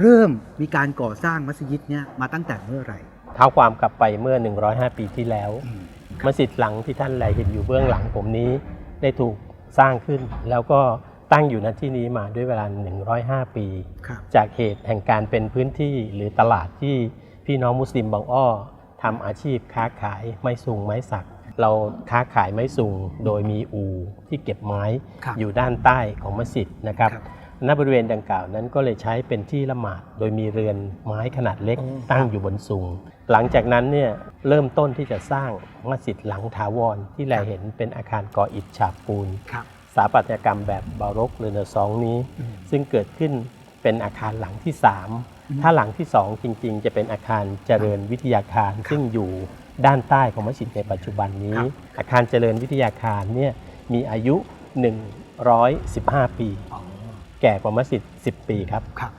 เริ่มมีการก่อสร้างมัสยิดเนี่ยมาตั้งแต่เมื่อไหร่ เท้าความกลับไปเมื่อ 105 ปีที่แล้วอืมมัสยิดหลังที่ท่านแลเห็นอยู่เบื้องหลังผมนี้ ได้ถูกสร้างขึ้น แล้วก็ตั้งอยู่ณที่นี้มาด้วยเวลา 105 ปีครับจากเหตุแห่งการเป็นพื้นที่หรือตลาดที่พี่น้องมุสลิมบางอ้อทำอาชีพค้าขายไม้สุงไม้สัก เราค้าขายไม้สุงโดยมีอู่ที่เก็บไม้ครับอยู่ด้านใต้ของมัสยิดนะครับครับ ณบริเวณดังกล่าวนั้นก็เลยใช้เป็นที่ละหมาด โดยมีเรือนไม้ขนาดเล็กอ๋อตั้งอยู่บนสูง หลังจากนั้นเนี่ยเริ่มต้นที่จะสร้างมัสยิดหลังถาวรที่เราเห็นเป็นอาคารก่ออิฐฉาบปูนครับสถาปัตยกรรมแบบบารกเรเนซองส์นี้อืมซึ่งเกิดขึ้นเป็นอาคารหลังที่อืม3ถ้าหลังที่ 2 จริง ๆ จะเป็นอาคารเจริญวิทยาคาร ซึ่งอยู่ด้านใต้ของมัสยิดในปัจจุบันนี้ครับอาคารเจริญวิทยาคารเนี่ยมีอายุ 115 ปีอ๋อแก่กว่ามัสยิด10 ปีครับครับ